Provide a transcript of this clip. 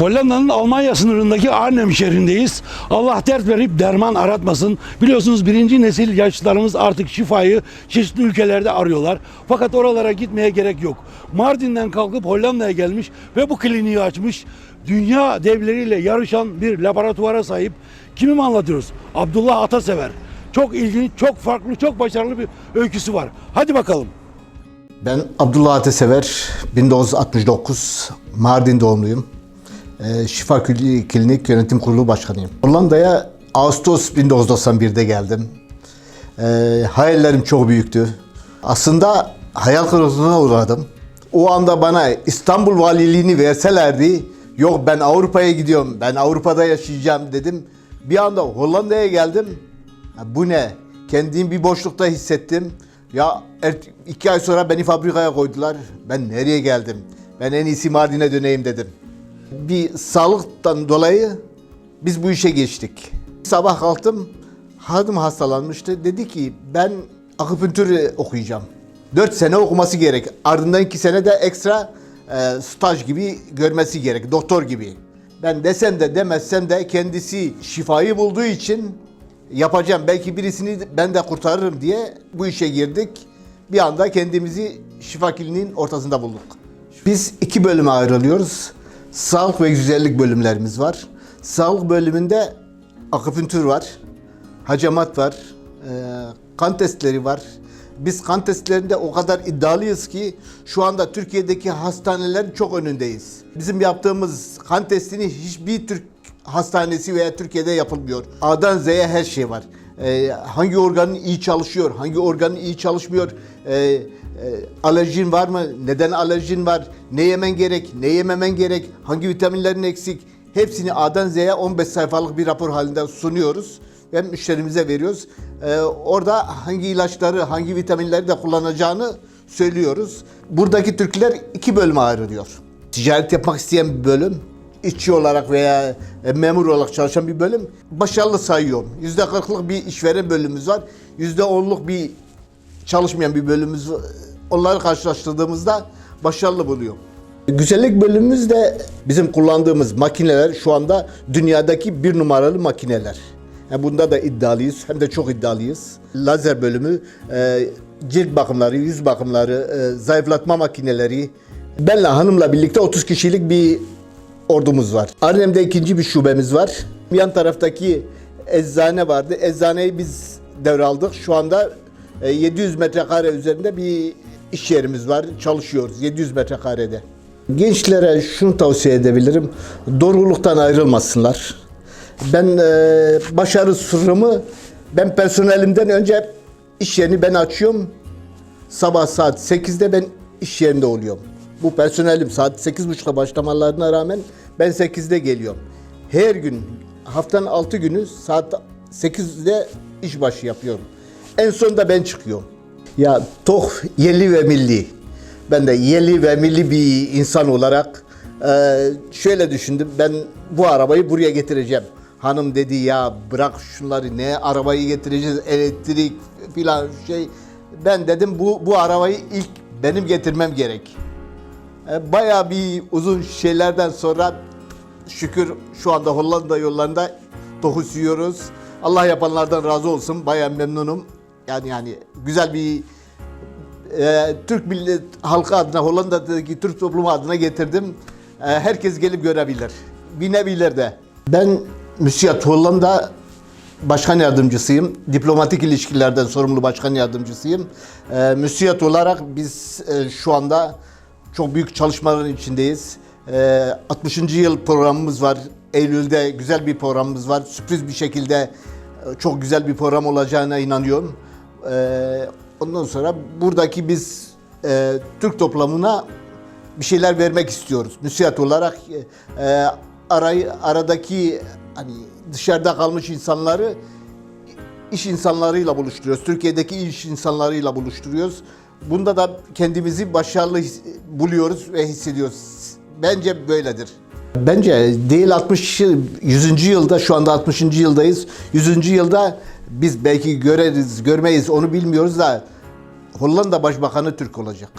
Hollanda'nın Almanya sınırındaki Arnhem şehrindeyiz. Allah dert verip derman aratmasın. Biliyorsunuz birinci nesil yaşlılarımız artık şifayı çeşitli ülkelerde arıyorlar. Fakat oralara gitmeye gerek yok. Mardin'den kalkıp Hollanda'ya gelmiş ve bu kliniği açmış. Dünya devleriyle yarışan bir laboratuvara sahip. Kimi mi anlatıyoruz? Abdullah Atasever. Çok ilginç, çok farklı, çok başarılı bir öyküsü var. Hadi bakalım. Ben Abdullah Atesever, 1969 Mardin doğumluyum. Ee, Şifa Kli- Klinik Yönetim Kurulu Başkanıyım. Hollanda'ya Ağustos 1991'de geldim. Ee, hayallerim çok büyüktü. Aslında hayal kırıklığına uğradım. O anda bana İstanbul valiliğini verselerdi, yok ben Avrupa'ya gidiyorum, ben Avrupa'da yaşayacağım dedim. Bir anda Hollanda'ya geldim. Bu ne? Kendimi bir boşlukta hissettim. Ya iki ay sonra beni fabrikaya koydular. Ben nereye geldim? Ben en iyisi Mardin'e döneyim dedim. Bir sağlıktan dolayı biz bu işe geçtik. Sabah kalktım, hanım hastalanmıştı. Dedi ki ben akupunktür okuyacağım. 4 sene okuması gerek. Ardından 2 sene de ekstra e, staj gibi görmesi gerek. Doktor gibi. Ben desem de demezsem de kendisi şifayı bulduğu için yapacağım. Belki birisini ben de kurtarırım diye bu işe girdik. Bir anda kendimizi şifa kliniğinin ortasında bulduk. Biz iki bölüme ayrılıyoruz. Sağlık ve güzellik bölümlerimiz var. Sağlık bölümünde akupunktür var, hacamat var, e, kan testleri var. Biz kan testlerinde o kadar iddialıyız ki şu anda Türkiye'deki hastanelerin çok önündeyiz. Bizim yaptığımız kan testini hiçbir Türk hastanesi veya Türkiye'de yapılmıyor. A'dan Z'ye her şey var. Ee, hangi organın iyi çalışıyor, hangi organın iyi çalışmıyor, ee, e, alerjin var mı, neden alerjin var, ne yemen gerek, ne yememen gerek, hangi vitaminlerin eksik, hepsini A'dan Z'ye 15 sayfalık bir rapor halinde sunuyoruz ve müşterimize veriyoruz. Orada hangi ilaçları, hangi vitaminleri de kullanacağını söylüyoruz. Buradaki Türkler iki bölüme ayrılıyor. Ticaret yapmak isteyen bir bölüm, işçi olarak veya e, memur olarak çalışan bir bölüm başarılı sayıyorum. Yüzde kırklık bir işveren bölümümüz var. Yüzde onluk bir çalışmayan bir bölümümüz var. Onları karşılaştırdığımızda başarılı buluyorum. Güzellik bölümümüz de bizim kullandığımız makineler şu anda dünyadaki bir numaralı makineler. Yani bunda da iddialıyız hem de çok iddialıyız. Lazer bölümü, e, cilt bakımları, yüz bakımları, e, zayıflatma makineleri. Benle hanımla birlikte 30 kişilik bir ordumuz var. Arnhem'de ikinci bir şubemiz var. Yan taraftaki eczane vardı. Eczaneyi biz devraldık. Şu anda e, 700 metrekare üzerinde bir iş yerimiz var. Çalışıyoruz 700 metrekarede. Gençlere şunu tavsiye edebilirim. Doğruluktan ayrılmasınlar. Ben e, başarı sırrımı ben personelimden önce iş yerini ben açıyorum. Sabah saat 8'de ben iş yerinde oluyorum. Bu personelim saat 8.30'da başlamalarına rağmen ben 8'de geliyorum. Her gün haftanın 6 günü saat 8'de iş başı yapıyorum. En sonunda ben çıkıyorum. Ya tok yerli ve milli. Ben de yerli ve milli bir insan olarak e, şöyle düşündüm. Ben bu arabayı buraya getireceğim. Hanım dedi ya bırak şunları ne arabayı getireceğiz elektrik filan şey. Ben dedim bu bu arabayı ilk benim getirmem gerek. E, Bayağı bir uzun şeylerden sonra şükür şu anda Hollanda yollarında tohus yiyoruz. Allah yapanlardan razı olsun. Bayağı memnunum. Yani yani güzel bir e, Türk millet halkı adına Hollanda'daki Türk toplumu adına getirdim. E, herkes gelip görebilir. Binebilir de. Ben Müsiyat Hollanda başkan yardımcısıyım. Diplomatik ilişkilerden sorumlu başkan yardımcısıyım. E, müsiyat olarak biz e, şu anda çok büyük çalışmaların içindeyiz. E, 60. yıl programımız var. Eylül'de güzel bir programımız var. Sürpriz bir şekilde e, çok güzel bir program olacağına inanıyorum. E, ondan sonra buradaki biz e, Türk toplamına bir şeyler vermek istiyoruz. Müsiyat olarak e, arayı, aradaki hani dışarıda kalmış insanları iş insanlarıyla buluşturuyoruz. Türkiye'deki iş insanlarıyla buluşturuyoruz. Bunda da kendimizi başarılı buluyoruz ve hissediyoruz. Bence böyledir. Bence değil 60 yıl- 100. yılda şu anda 60. yıldayız. 100. yılda biz belki göreriz, görmeyiz onu bilmiyoruz da Hollanda Başbakanı Türk olacak.